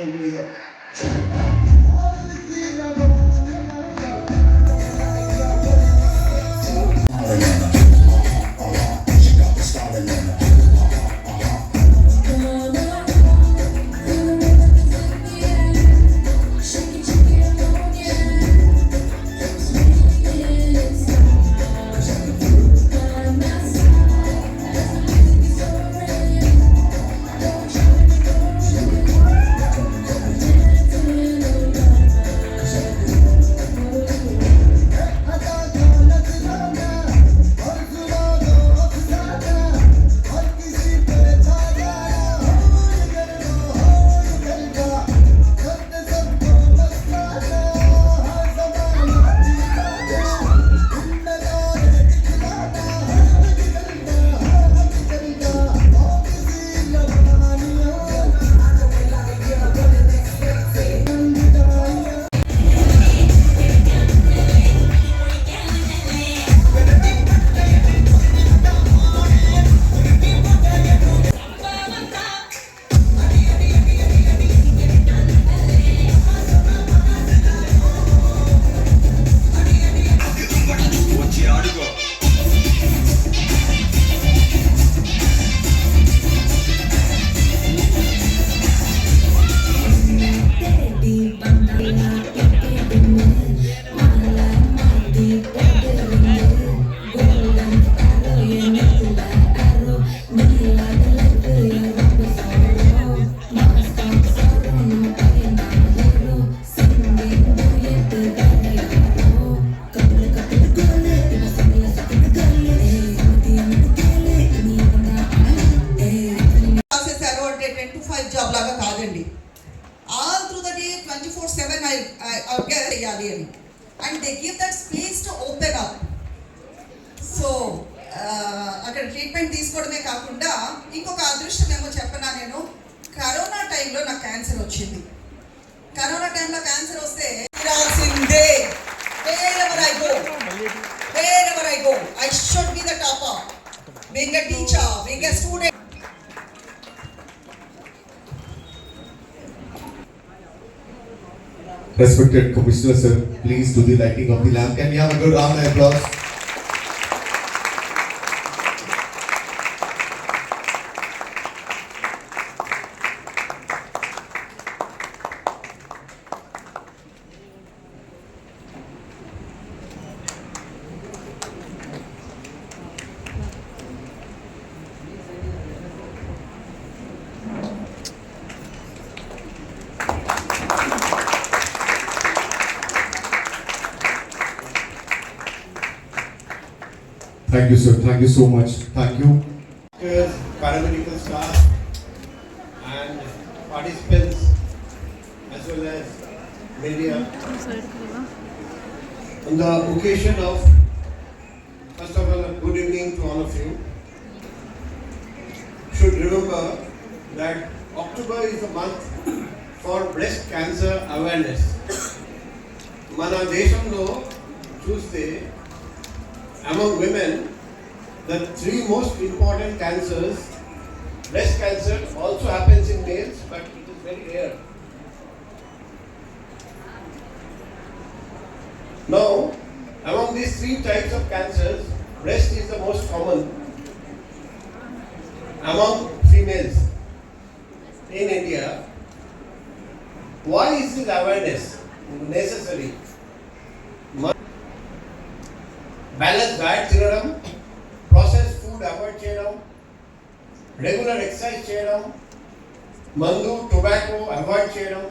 వచ్చి four seven చేయాలి అని and they give that space to open up so అక్కడ ట్రీట్మెంట్ తీసుకోవడమే కాకుండా ఇంకొక అదృష్టం ఏమో చెప్పనా నేను? కరోనా టైంలో నాకు క్యాన్సర్ వచ్చింది. కరోనా టైంలో క్యాన్సర్ వస్తే రాసిందే. Respected Commissioner Sir, please do the lighting of the lamp. Can we have a good round of applause? Thank you, sir. Thank you so much. Thank you. doctors, paramedical staff, and participants, as well as media. On the occasion of, first of all, a good evening to all of you. Should remember that October is a month for breast cancer awareness. మన దేశంలో చూస్తే among women the three most important cancers, breast cancer also happens in males, but it is very rare. Now, among these three types of cancers, breast is the most common among females in India. Why is this awareness necessary? Balance diet తినడం process food avoid చేయడం regular exercise చేయడం మందు tobacco avoid చేయడం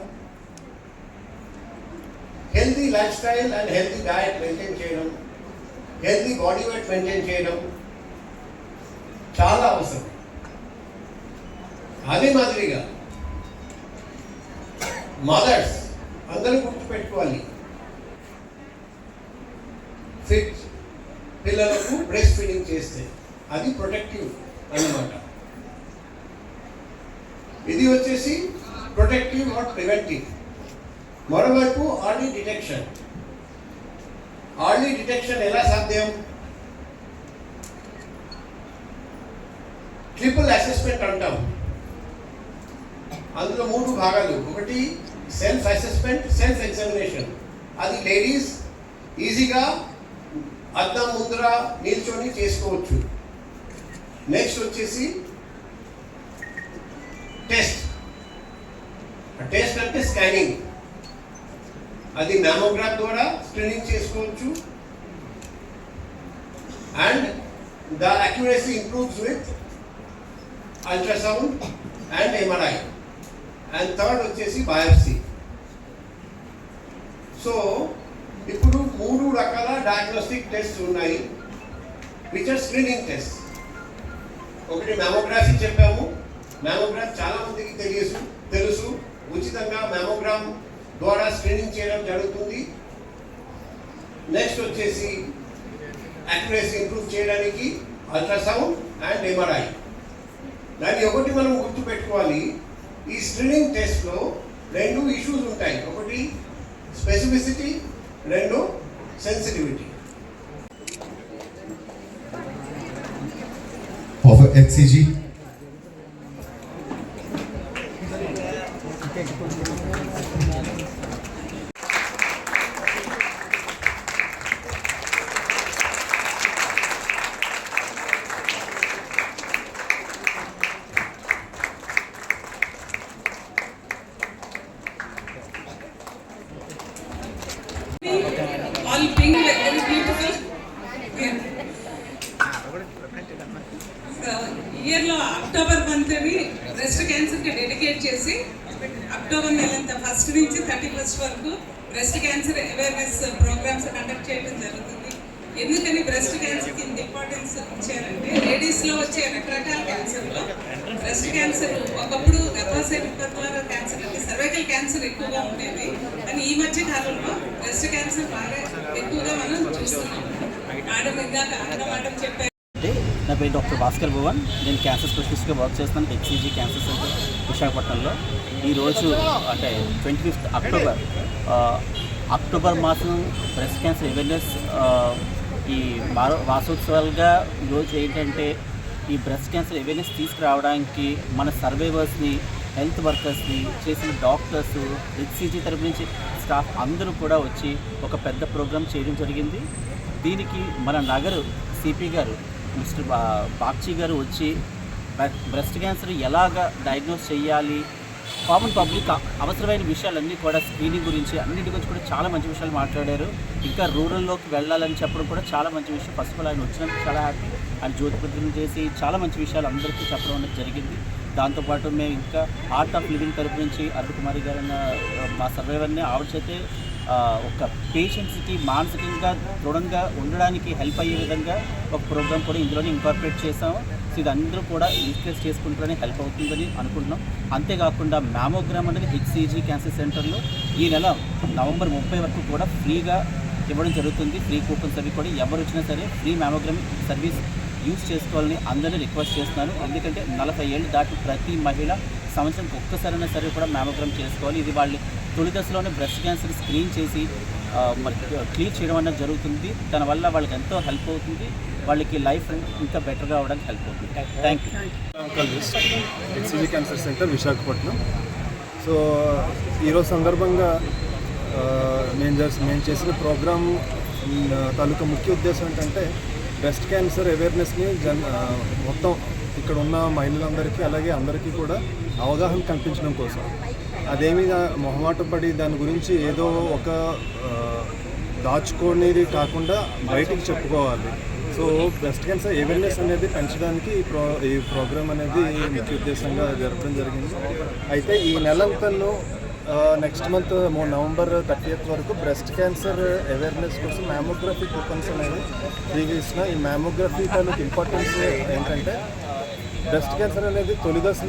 healthy lifestyle and healthy diet maintain చేయడం healthy body weight maintain చేయడం చాలా అవసరం. అదే మాదిరిగా మదర్స్ అందరూ గుర్తుపెట్టుకోవాలి. ఫిట్ పిల్లలకు బ్రెస్ట్ ఫీడింగ్ చేస్తే అది ప్రొటెక్టివ్ అన్నమాట. ఇది వచ్చేసి ప్రొటెక్టివ్ నాట్ ప్రివెంటివ్. మరోవైపు ఆర్లీ డిటెక్షన్. ఆర్లీ డిటెక్షన్ ఎలా సాధ్యం? ట్రిపుల్ అసెస్మెంట్ అంటాం. అందులో మూడు భాగాలు. ఒకటి సెల్ఫ్ అసెస్మెంట్ సెల్ఫ్ ఎగ్జామినేషన్. అది లేడీస్ ఈజీగా అద్దం ముందర నిల్చొని చేసుకోవచ్చు. నెక్స్ట్ వచ్చేసి టెస్ట్ టెస్ట్ అంటే స్కానింగ్ అది మ్యామోగ్రాఫ్ ద్వారా స్క్రీనింగ్ చేసుకోవచ్చు. And the accuracy improves with ultrasound and MRI and third వచ్చేసి బయాప్సీ సో ఇప్పుడు మూడు రకాల డయాగ్నోస్టిక్ టెస్ట్ ఉన్నాయి. విచ్ ఆర్ స్క్రీనింగ్ టెస్ట్ ఒకటి మ్యామోగ్రాఫీ చెప్పాము. మ్యామోగ్రాఫ్ చాలా మందికి తెలియదు తెలుసు. ఉచితంగా మ్యామోగ్రామ్ ద్వారా స్క్రీనింగ్ చేయడం జరుగుతుంది. నెక్స్ట్ వచ్చేసి యాక్యురసీ ఇంప్రూవ్ చేయడానికి అల్ట్రాసౌండ్ అండ్ ఎంఆర్ఐ దాన్ని ఒకటి మనం గుర్తుపెట్టుకోవాలి. ఈ స్క్రీనింగ్ టెస్ట్లో రెండు ఇష్యూస్ ఉంటాయి. ఒకటి స్పెసిఫిసిటీ రెండు సెన్సిటివిటీ of HCG. ఇయర్లో అక్టోబర్ మంత్ని బ్రెస్ట్ క్యాన్సర్కి డెడికేట్ చేసి అక్టోబర్ నెలంతా ఫస్ట్ నుంచి థర్టీ ఫస్ట్ వరకు breast cancer awareness programmes conduct చేయడం జరుగుతుంది. ఎందుకని బ్రెస్ట్ క్యాన్సర్కి ఇంత ఇంపార్టెన్స్ ఇచ్చారంటే లేడీస్లో వచ్చే రకరకాల క్యాన్సర్లో బ్రెస్ట్ క్యాన్సర్ ఒకప్పుడు గర్భాశయ ముఖద్వార క్యాన్సర్ అంటే సర్వైకల్ క్యాన్సర్ ఎక్కువగా ఉండేది. కానీ ఈ మధ్య కాలంలో బ్రెస్ట్ క్యాన్సర్ బాగా ఎక్కువగా మనం చూస్తున్నాం. మేడం ఇందాక అన్న మేడం చెప్పారు పేరు డాక్టర్ భాస్కర్ భవన్. నేను క్యాన్సర్ స్పెషలిస్ట్గా వర్క్ చేస్తున్నాను హెచ్సిజీ క్యాన్సర్ సెంటర్ విశాఖపట్నంలో. ఈరోజు అంటే ట్వంటీ ఫిఫ్త్ అక్టోబర్ అక్టోబర్ మాసం బ్రెస్ట్ క్యాన్సర్ అవేర్నెస్ ఈ వాసోత్సవాలుగా ఈరోజు ఏంటంటే ఈ బ్రెస్ట్ క్యాన్సర్ అవేర్నెస్ తీసుకురావడానికి మన సర్వైవర్స్ని హెల్త్ వర్కర్స్ని చేసిన డాక్టర్స్ హెచ్సిజీ తరపు నుంచి స్టాఫ్ అందరూ కూడా వచ్చి ఒక పెద్ద ప్రోగ్రామ్ చేయడం జరిగింది. దీనికి మన నగరు సిపి గారు మిస్టర్ బా బాక్షి గారు వచ్చి బ్రెస్ట్ క్యాన్సర్ ఎలాగ డయాగ్నోస్ చేయాలి కామన్ పబ్లిక్ అవసరమైన విషయాలన్నీ కూడా స్క్రీనింగ్ గురించి అన్నింటి గురించి కూడా చాలా మంచి విషయాలు మాట్లాడారు. ఇంకా రూరల్లోకి వెళ్ళాలని చెప్పడం కూడా చాలా మంచి విషయం. ఫస్ట్ ఆఫ్ ఆల్ ఆయన వచ్చినందుకు చాలా హ్యాపీ. ఆయన జ్యోతి చేసి చాలా మంచి విషయాలు అందరికీ చెప్పడం అనేది జరిగింది. దాంతోపాటు మేము ఇంకా ఆర్ట్ ఆఫ్ లివింగ్ తరపు నుంచి అరుణ్ కుమారి గారు మా సర్వేవర్ని ఆవిడ చేతే ఒక పేషెంట్స్కి మానసికంగా దృఢంగా ఉండడానికి హెల్ప్ అయ్యే విధంగా ఒక ప్రోగ్రామ్ కూడా ఇందులోనే ఇన్కార్పొరేట్ చేసాము సో ఇది అందరూ కూడా యూటిలైజ్ చేసుకుంటారని హెల్ప్ అవుతుందని అనుకుంటున్నాం. అంతేకాకుండా మ్యామోగ్రామ్ అనేది హెచ్సిజీ క్యాన్సర్ సెంటర్లో ఈ నెల నవంబర్ ముప్పై వరకు కూడా ఫ్రీగా ఇవ్వడం జరుగుతుంది. ఫ్రీ కూపన్స్ అవి కూడా ఎవరు వచ్చినా సరే ఫ్రీ మ్యామోగ్రామ్ సర్వీస్ యూజ్ చేసుకోవాలని అందరినీ రిక్వెస్ట్ చేస్తున్నాను ఎందుకంటే నలభై ఏళ్ళు దాటి ప్రతి మహిళ సంవత్సరానికి ఒక్కసారైనా సరే కూడా మ్యామోగ్రామ్ చేసుకోవాలి. ఇది వాళ్ళు తొలి దశలోనే బ్రెస్ట్ క్యాన్సర్ స్క్రీన్ చేసి మరి క్లియర్ చేయడం అనేది జరుగుతుంది. దానివల్ల వాళ్ళకి ఎంతో హెల్ప్ అవుతుంది. వాళ్ళకి లైఫ్ ఇంకా బెటర్గా అవడానికి హెల్ప్ అవుతుంది. Thank you. Oncologist cancer centre Visakhapatnam. So ఈరోజు సందర్భంగా నేను నేను చేసిన ప్రోగ్రామ్ తాలూకా ముఖ్య ఉద్దేశం ఏంటంటే బ్రెస్ట్ క్యాన్సర్ అవేర్నెస్ని జన్ మొత్తం ఇక్కడ ఉన్న మహిళలందరికీ అలాగే అందరికీ కూడా అవగాహన కల్పించడం కోసం. అదేమి మొహమాట పడి దాని గురించి ఏదో ఒక దాచుకునేది కాకుండా బయటికి చెప్పుకోవాలి. సో బ్రెస్ట్ క్యాన్సర్ అవేర్నెస్ అనేది పెంచడానికి ఈ ప్రో ఈ ప్రోగ్రామ్ అనేది ముఖ్య ఉద్దేశంగా జరపడం జరిగింది. అయితే ఈ నెలంతను నెక్స్ట్ మంత్ నవంబర్ థర్టీఎత్ వరకు బ్రెస్ట్ క్యాన్సర్ అవేర్నెస్ కోసం మ్యామోగ్రఫీ కూపన్స్ అనేది ఫ్రీగా ఈ మ్యామోగ్రఫీ తాలూకు ఇంపార్టెన్స్ ఏంటంటే బ్రెస్ట్ క్యాన్సర్ అనేది తొలి